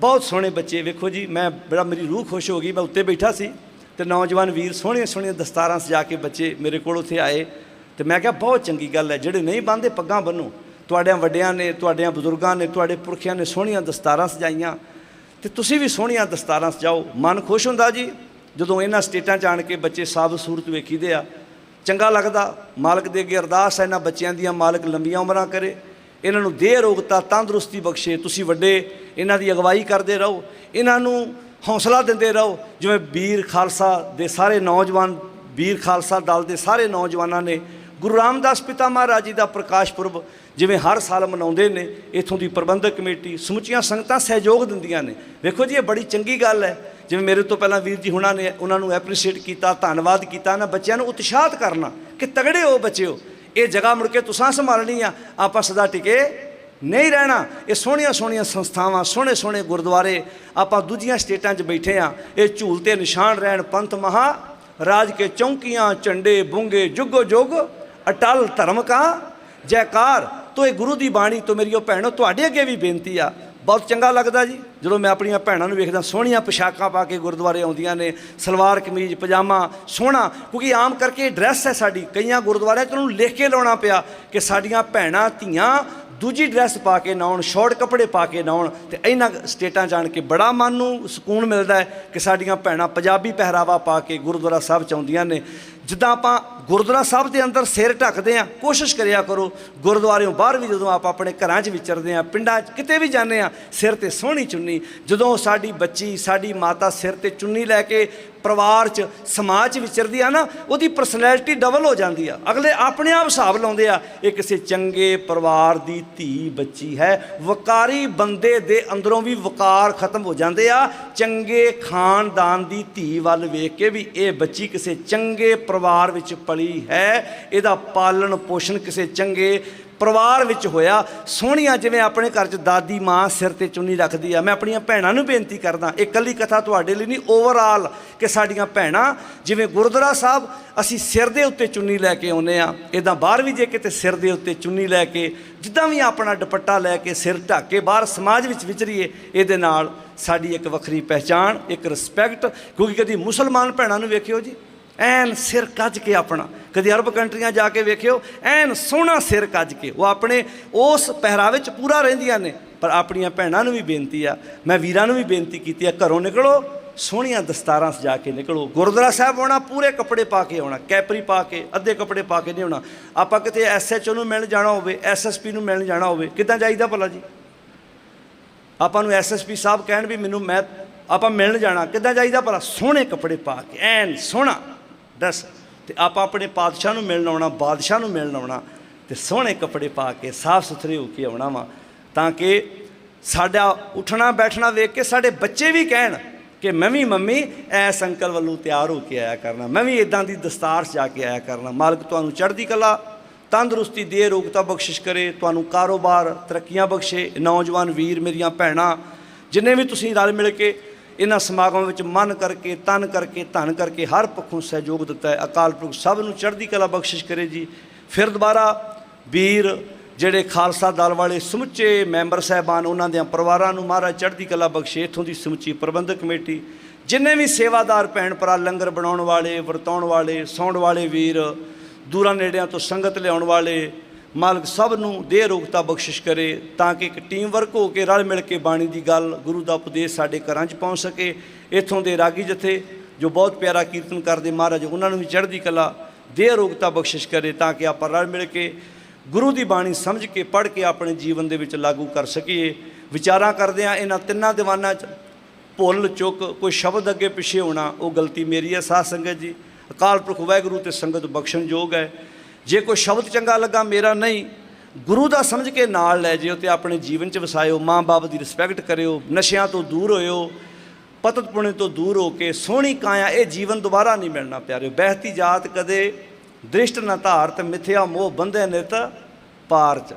ਬਹੁਤ ਸੋਹਣੇ ਬੱਚੇ, ਵੇਖੋ ਜੀ, ਮੈਂ ਬੜਾ, ਮੇਰੀ ਰੂਹ ਖੁਸ਼ ਹੋ ਗਈ, ਮੈਂ ਉੱਤੇ ਬੈਠਾ ਸੀ ਤੇ ਨੌਜਵਾਨ ਵੀਰ ਸੋਹਣੀਆਂ ਸੋਹਣੀਆਂ ਦਸਤਾਰਾਂ ਸਜਾ ਕੇ ਬੱਚੇ ਮੇਰੇ ਕੋਲ ਉੱਥੇ ਆਏ ਤੇ ਮੈਂ ਕਿਹਾ, ਬਹੁਤ ਚੰਗੀ ਗੱਲ ਹੈ, ਜਿਹੜੇ ਨਹੀਂ ਬੰਨਦੇ ਪੱਗਾਂ ਬੰਨੋ। ਤੁਹਾਡਿਆਂ ਵੱਡਿਆਂ ਨੇ, ਤੁਹਾਡਿਆਂ ਬਜ਼ੁਰਗਾਂ ਨੇ, ਤੁਹਾਡੇ ਪੁਰਖਿਆਂ ਨੇ ਸੋਹਣੀਆਂ ਦਸਤਾਰਾਂ ਸਜਾਈਆਂ ਤੇ ਤੁਸੀਂ ਵੀ ਸੋਹਣੀਆਂ ਦਸਤਾਰਾਂ ਸਜਾਓ। ਮਨ ਖੁਸ਼ ਹੁੰਦਾ ਜੀ, ਜਦੋਂ ਇਹਨਾਂ ਸਟੇਟਾਂ 'ਚ ਆਣ ਕੇ ਬੱਚੇ ਸਾਬ ਸੂਰਤ ਵੇਖੀਦੇ ਆ, ਚੰਗਾ ਲੱਗਦਾ, ਮਾਲਕ ਦੇ ਅੱਗੇ ਅਰਦਾਸ ਹੈ, ਇਹਨਾਂ ਬੱਚਿਆਂ ਦੀਆਂ ਮਾਲਕ ਲੰਬੀਆਂ ਉਮਰਾਂ ਕਰੇ। ਇਹਨਾਂ ਨੂੰ ਦੇਹ ਰੋਗਤਾ, ਤੰਦਰੁਸਤੀ ਬਖਸ਼ੇ, ਤੁਸੀਂ ਵੱਡੇ ਇਹਨਾਂ ਦੀ ਅਗਵਾਈ ਕਰਦੇ ਰਹੋ, ਇਹਨਾਂ ਨੂੰ ਹੌਸਲਾ ਦਿੰਦੇ ਰਹੋ, ਜਿਵੇਂ ਵੀਰ ਖਾਲਸਾ ਦੇ ਸਾਰੇ ਨੌਜਵਾਨ ਵੀਰ ਖਾਲਸਾ ਦਲ ਦੇ ਸਾਰੇ ਨੌਜਵਾਨਾਂ ਨੇ, ਗੁਰੂ ਰਾਮਦਾਸ ਪਿਤਾ ਮਹਾਰਾਜ ਜੀ ਦਾ ਪ੍ਰਕਾਸ਼ ਪੁਰਬ ਜਿਵੇਂ ਹਰ ਸਾਲ ਮਨਾਉਂਦੇ ਨੇ, ਇਥੋਂ ਦੀ ਪ੍ਰਬੰਧਕ ਕਮੇਟੀ, ਸਮੁੱਚੀਆਂ ਸੰਗਤਾਂ ਸਹਿਯੋਗ ਦਿੰਦੀਆਂ ਨੇ। ਵੇਖੋ ਜੀ, ਇਹ ਬੜੀ ਚੰਗੀ ਗੱਲ ਹੈ। ਜਿਵੇਂ ਮੇਰੇ ਤੋਂ ਪਹਿਲਾਂ ਵੀਰ ਜੀ ਹੁਣਾਂ ਨੇ, ਉਹਨਾਂ ਨੂੰ ਐਪਰੀਸ਼ੀਏਟ ਕੀਤਾ, ਧੰਨਵਾਦ ਕੀਤਾ ਨਾ ਬੱਚਿਆਂ ਨੂੰ ਉਤਸ਼ਾਹਤ ਕਰਨਾ ਕਿ ਤਗੜੇ ਹੋ ਬੱਚਿਓ। ਇਹ ਜਗ੍ਹਾ ਮੁੜ ਕੇ ਤੁਸੀਂ ਸੰਭਾਲਣੀ ਆ, ਆਪਾਂ ਸਦਾ ਟਿਕੇ ਨਹੀਂ ਰਹਿਣਾ। ਇਹ ਸੋਹਣੀਆਂ ਸੋਹਣੀਆਂ ਸੰਸਥਾਵਾਂ, ਸੋਹਣੇ ਸੋਹਣੇ ਗੁਰਦੁਆਰੇ ਆਪਾਂ ਦੂਜੀਆਂ ਸਟੇਟਾਂ 'ਚ ਬੈਠੇ ਆ। ਇਹ ਝੂਲ ਤੇ ਨਿਸ਼ਾਨ ਰਹਿਣ ਪੰਥ ਮਹਾ, ਰਾਜ ਕੇ ਚੌਂਕੀਆਂ, ਝੰਡੇ, ਬੁੰਗੇ, ਜੁਗੋ ਜੁਗ, ਅਟਲ ਧਰਮ ਕਾ ਜੈਕਾਰ। ਤੋ ਇਹ ਗੁਰੂ ਦੀ ਬਾਣੀ, ਤੋਂ ਮੇਰੀਓ ਭੈਣੋ, ਤੁਹਾਡੇ ਅੱਗੇ ਵੀ ਬੇਨਤੀ ਆ ਬਹੁਤ ਚੰਗਾ ਲੱਗਦਾ ਜੀ। ਜਦੋਂ ਮੈਂ ਆਪਣੀਆਂ ਭੈਣਾਂ ਨੂੰ ਵੇਖਦਾ, ਸੋਹਣੀਆਂ ਪੋਸ਼ਾਕਾਂ ਪਾ ਕੇ ਗੁਰਦੁਆਰੇ ਆਉਂਦੀਆਂ ਨੇ, ਸਲਵਾਰ ਕਮੀਜ਼, ਪਜਾਮਾ, ਸੋਹਣਾ, ਕਿਉਂਕਿ ਆਮ ਕਰਕੇ ਡਰੈਸ ਹੈ ਸਾਡੀ। ਕਈਆਂ ਗੁਰਦੁਆਰਿਆਂ 'ਚ ਉਹਨੂੰ ਲਿਖ ਕੇ ਲਾਉਣਾ ਪਿਆ ਕਿ ਸਾਡੀਆਂ ਭੈਣਾਂ, ਧੀਆਂ ਦੂਜੀ ਡਰੈਸ ਪਾ ਕੇ ਨਾਉਣ ਸ਼ਾਰਟ ਕੱਪੜੇ ਪਾ ਕੇ ਨਾਉਣ ਤੇ ਇਹਨਾਂ ਸਟੇਟਾਂ ਜਾਣ ਕੇ ਬੜਾ ਮਨ ਨੂੰ ਸਕੂਨ ਮਿਲਦਾ ਹੈ ਕਿ ਸਾਡੀਆਂ ਭੈਣਾਂ ਪੰਜਾਬੀ ਪਹਿਰਾਵਾ ਪਾ ਕੇ ਗੁਰਦੁਆਰਾ ਸਾਹਿਬ ਚ ਆਉਂਦੀਆਂ ਨੇ। ਜਿੱਦਾਂ ਆਪਾਂ ਗੁਰਦੁਆਰਾ ਸਾਹਿਬ ਦੇ ਅੰਦਰ ਸਿਰ ਢੱਕਦੇ ਆ ਕੋਸ਼ਿਸ਼ ਕਰਿਆ ਕਰੋ, ਗੁਰਦੁਆਰਿਓਂ ਬਾਹਰ ਵੀ ਜਦੋਂ ਆਪਾਂ ਆਪਣੇ ਘਰਾਂ 'ਚ ਵਿਚਰਦੇ ਆ ਪਿੰਡਾਂ 'ਚ ਕਿਤੇ ਵੀ ਜਾਂਦੇ ਆ ਸਿਰ ਤੇ ਸੋਹਣੀ ਚੁੰਨੀ, ਜਦੋਂ ਸਾਡੀ ਬੱਚੀ, ਸਾਡੀ ਮਾਤਾ ਸਿਰ ਤੇ ਚੁੰਨੀ ਲੈ ਕੇ ਪਰਿਵਾਰ 'ਚ, ਸਮਾਜ 'ਚ ਵਿਚਰਦੀ ਆ ਨਾ, ਉਹਦੀ ਪਰਸਨੈਲਿਟੀ ਡਬਲ ਹੋ ਜਾਂਦੀ ਆ। ਅਗਲੇ ਆਪਣੇ ਆਪ ਹਿਸਾਬ ਲਾਉਂਦੇ ਆ, ਇਹ ਕਿਸੇ ਚੰਗੇ ਪਰਿਵਾਰ ਦੀ ਧੀ ਬੱਚੀ ਹੈ। ਵਕਾਰੀ ਬੰਦੇ ਦੇ ਅੰਦਰੋਂ ਵੀ ਵਕਾਰ ਖਤਮ ਹੋ ਜਾਂਦੇ ਆ। ਚੰਗੇ ਖਾਨਦਾਨ ਦੀ ਧੀ ਵੱਲ ਵੇਖ ਕੇ ਵੀ ਇਹ ਬੱਚੀ ਕਿਸੇ ਚੰਗੇ ਪਰਿਵਾਰ ਵਿੱਚ ਪਲੀ ਹੈ। ਇਹਦਾ ਪਾਲਣ ਪੋਸ਼ਣ ਕਿਸੇ ਚੰਗੇ ਪਰਿਵਾਰ ਵਿੱਚ ਹੋਇਆ, ਸੋਹਣੀਆਂ ਜਿਵੇਂ ਆਪਣੇ ਘਰ 'ਚ ਦਾਦੀ, ਮਾਂ ਸਿਰ ਤੇ ਚੁੰਨੀ ਰੱਖਦੀ ਆ, ਮੈਂ ਆਪਣੀਆਂ ਭੈਣਾਂ ਨੂੰ ਬੇਨਤੀ ਕਰਦਾ, ਇਹ ਕੱਲੀ ਕਥਾ ਤੁਹਾਡੇ ਲਈ ਨਹੀਂ ਓਵਰਆਲ ਕਿ ਸਾਡੀਆਂ ਭੈਣਾਂ, ਜਿਵੇਂ ਗੁਰਦੁਆਰਾ ਸਾਹਿਬ, ਅਸੀਂ ਸਿਰ ਦੇ ਉੱਤੇ ਚੁੰਨੀ ਲੈ ਕੇ ਆਉਨੇ ਆ ਇਦਾਂ ਬਾਹਰ ਵੀ ਜੇ ਕਿਤੇ ਸਿਰ ਦੇ ਉੱਤੇ ਚੁੰਨੀ ਲੈ ਕੇ, ਜਿੱਦਾਂ ਵੀ ਆਪਣਾ ਦੁਪੱਟਾ ਲੈ ਕੇ ਸਿਰ ਢੱਕ ਕੇ ਬਾਹਰ ਸਮਾਜ ਵਿੱਚ ਵਿਚਰੀਏ, ਇਹਦੇ ਨਾਲ ਸਾਡੀ ਇੱਕ ਵੱਖਰੀ ਪਹਿਚਾਣ, ਇੱਕ ਰਿਸਪੈਕਟ ਕਿਉਂਕਿ ਕਦੀ ਮੁਸਲਮਾਨ ਭੈਣਾਂ ਨੂੰ ਵੇਖਿਓ ਜੀ ਐਨ ਸਿਰ ਕੱਜ ਕੇ ਆਪਣਾ। ਕਦੇ ਅਰਬ ਕੰਟਰੀਆਂ ਜਾ ਕੇ ਵੇਖਿਓ, ਐਨ ਸੋਹਣਾ ਸਿਰ ਕੱਜ ਕੇ। ਉਹ ਆਪਣੇ ਉਸ ਪਹਿਰਾਵੇ 'ਚ ਪੂਰਾ ਰਹਿੰਦੀਆਂ ਨੇ, ਪਰ ਆਪਣੀਆਂ ਭੈਣਾਂ ਨੂੰ ਵੀ ਬੇਨਤੀ ਆ, ਮੈਂ ਵੀਰਾਂ ਨੂੰ ਵੀ ਬੇਨਤੀ ਕੀਤੀ ਆ, ਘਰੋਂ ਨਿਕਲੋ, ਸੋਹਣੀਆਂ ਦਸਤਾਰਾਂ ਸਜਾ ਕੇ ਨਿਕਲੋ। ਗੁਰਦੁਆਰਾ ਸਾਹਿਬ ਆਉਣਾ, ਪੂਰੇ ਕੱਪੜੇ ਪਾ ਕੇ ਆਉਣਾ, ਕੈਪਰੀ ਪਾ ਕੇ, ਅੱਧੇ ਕੱਪੜੇ ਪਾ ਕੇ ਨਹੀਂ ਆਉਣਾ। ਆਪਾਂ ਕਿਤੇ ਐਸਐਚਓ ਨੂੰ ਮਿਲਣ ਜਾਣਾ ਹੋਵੇ ਐਸਐਸਪੀ ਨੂੰ ਮਿਲਣ ਜਾਣਾ ਹੋਵੇ, ਕਿੱਦਾਂ ਜਾਈਦਾ ਭਲਾ ਜੀ? ਆਪਾਂ ਨੂੰ ਐਸਐਸਪੀ ਸਾਹਿਬ ਕਹਿਣ ਵੀ ਮੈਨੂੰ ਮੈਂ, ਆਪਾਂ ਮਿਲਣ ਜਾਣਾ, ਕਿੱਦਾਂ ਜਾਈਦਾ ਭਲਾ? ਸੋਹਣੇ ਕੱਪੜੇ ਪਾ ਕੇ, ਐਨ ਸੋਹਣਾ। ਦੱਸ, ਤੇ ਆਪਾਂ ਆਪਣੇ ਪਾਤਸ਼ਾਹ ਨੂੰ ਮਿਲਣ ਆਉਣਾ, ਬਾਦਸ਼ਾਹ ਨੂੰ ਮਿਲਣ ਆਉਣਾ, ਤੇ ਸੋਹਣੇ ਕੱਪੜੇ ਪਾ ਕੇ, ਸਾਫ਼ ਸੁਥਰੇ ਹੋ ਕੇ ਆਉਣਾ ਵਾ, ਤਾਂ ਕਿ ਸਾਡਾ ਉੱਠਣਾ, ਬੈਠਣਾ ਵੇਖ ਕੇ ਸਾਡੇ ਬੱਚੇ ਵੀ ਕਹਿਣ ਕਿ ਮੈਂ ਵੀ ਮੰਮੀ ਐਸ ਅੰਕਲ ਵੱਲੋਂ ਤਿਆਰ ਹੋ ਕੇ ਆਇਆ ਕਰਨਾ, ਮੈਂ ਵੀ ਇਦਾਂ ਦੀ ਦਸਤਾਰ ਜਾ ਕੇ ਆਇਆ ਕਰਨਾ, ਮਾਲਕ ਤੁਹਾਨੂੰ ਚੜ੍ਹਦੀ ਕਲਾ, ਤੰਦਰੁਸਤੀ ਦੇ ਰੋਗਤਾ ਬਖਸ਼ਿਸ਼ ਕਰੇ, ਤੁਹਾਨੂੰ ਕਾਰੋਬਾਰ ਤਰੱਕੀਆਂ ਬਖਸ਼ੇ, ਨੌਜਵਾਨ ਵੀਰ ਮੇਰੀਆਂ ਭੈਣਾਂ, ਜਿੰਨੇ ਵੀ ਤੁਸੀਂ ਰਲ ਮਿਲ ਕੇ ਇਹਨਾਂ ਸਮਾਗਮਾਂ ਵਿੱਚ ਮਨ ਕਰਕੇ, ਤਨ ਕਰਕੇ, ਧਨ ਕਰਕੇ ਹਰ ਪੱਖੋਂ ਸਹਿਯੋਗ ਦਿੱਤਾ ਹੈ। ਅਕਾਲ ਪੁਰਖ ਸਭ ਨੂੰ ਚੜ੍ਹਦੀ ਕਲਾ ਬਖਸ਼ਿਸ਼ ਕਰੇ ਜੀ। ਫਿਰ ਦੁਬਾਰਾ ਵੀਰ ਜਿਹੜੇ ਖਾਲਸਾ ਦਲ ਵਾਲੇ ਸਮੁੱਚੇ ਮੈਂਬਰ ਸਹਿਬਾਨ, ਉਹਨਾਂ ਦੇ ਪਰਿਵਾਰਾਂ ਨੂੰ ਮਹਾਰਾਜ ਚੜ੍ਹਦੀ ਕਲਾ ਬਖਸ਼ੇ। ਇਥੋਂ ਦੀ ਸਮੁੱਚੀ ਪ੍ਰਬੰਧਕ ਕਮੇਟੀ, ਜਿੰਨੇ ਵੀ ਸੇਵਾਦਾਰ ਭੈਣ ਭਰਾ, ਲੰਗਰ ਬਣਾਉਣ ਵਾਲੇ, ਵਰਤਾਉਣ ਵਾਲੇ, ਸੌਣ ਵਾਲੇ ਵੀਰ, ਦੂਰਾਂ ਨੇੜਿਆਂ ਤੋਂ ਸੰਗਤ ਲਿਆਉਣ ਵਾਲੇ ਮਾਲਕ ਸਭ ਨੂੰ ਦੇ ਰੋਗਤਾ ਬਖਸ਼ਿਸ਼ ਕਰੇ ਤਾਂ ਕਿ ਇੱਕ ਟੀਮ ਵਰਕ ਹੋ ਕੇ ਰਲ ਮਿਲ ਕੇ ਬਾਣੀ ਦੀ ਗੱਲ ਗੁਰੂ ਦਾ ਉਪਦੇਸ਼ ਸਾਡੇ ਘਰਾਂ 'ਚ ਪਹੁੰਚ ਸਕੇ, ਇੱਥੋਂ ਦੇ ਰਾਗੀ ਜਥੇ ਜੋ ਬਹੁਤ ਪਿਆਰਾ ਕੀਰਤਨ ਕਰਦੇ ਮਹਾਰਾਜ, ਉਹਨਾਂ ਨੂੰ ਵੀ ਚੜ੍ਹਦੀ ਕਲਾ ਦੇ ਰੋਗਤਾ ਬਖਸ਼ਿਸ਼ ਕਰੇ ਤਾਂ ਕਿ ਆਪਾਂ ਰਲ ਮਿਲ ਕੇ ਗੁਰੂ ਦੀ ਬਾਣੀ ਸਮਝ ਕੇ, ਪੜ੍ਹ ਕੇ ਆਪਣੇ ਜੀਵਨ ਦੇ ਵਿੱਚ ਲਾਗੂ ਕਰ ਸਕੀਏ। ਵਿਚਾਰਾਂ ਕਰਦੇ ਆ ਇਹਨਾਂ ਤਿੰਨਾਂ ਦੀਵਾਨਾਂ 'ਚ ਭੁੱਲ ਚੁੱਕ ਕੋਈ ਸ਼ਬਦ ਅੱਗੇ ਪਿੱਛੇ ਹੋਣਾ, ਉਹ ਗਲਤੀ ਮੇਰੀ ਹੈ ਸਾਧ ਸੰਗਤ ਜੀ। ਅਕਾਲ ਪੁਰਖ ਵਾਹਿਗੁਰੂ ਤੇ ਸੰਗਤ ਬਖਸ਼ਣ ਯੋਗ ਹੈ। ਜੇ ਕੋਈ ਸ਼ਬਦ ਚੰਗਾ ਲੱਗਾ, ਮੇਰਾ ਨਹੀਂ। ਗੁਰੂ ਦਾ ਸਮਝ ਕੇ ਨਾਲ ਲੈ ਜਿਓ ਤੇ ਆਪਣੇ ਜੀਵਨ 'ਚ ਵਸਾਇਓ। ਮਾਂ-ਬਾਪ ਦੀ ਰਿਸਪੈਕਟ ਕਰਿਓ, ਨਸ਼ਿਆਂ ਤੋਂ ਦੂਰ ਹੋਇਓ ਪਤਤ ਪੁਣੇ ਤੋਂ ਦੂਰ ਹੋ ਕੇ ਸੋਹਣੀ ਕਾਇਆ, ਇਹ ਜੀਵਨ ਦੁਬਾਰਾ ਨਹੀਂ ਮਿਲਣਾ, ਪਿਆਰਿਓ। ਬਹਿਤੀ ਜਾਤ ਕਦੇ ਦ੍ਰਿਸ਼ਟ ਨਾ ਧਾਰਤ, ਮਿਥਿਆ ਮੋਹ ਬੰਧੇ ਨਿਤ 'ਚ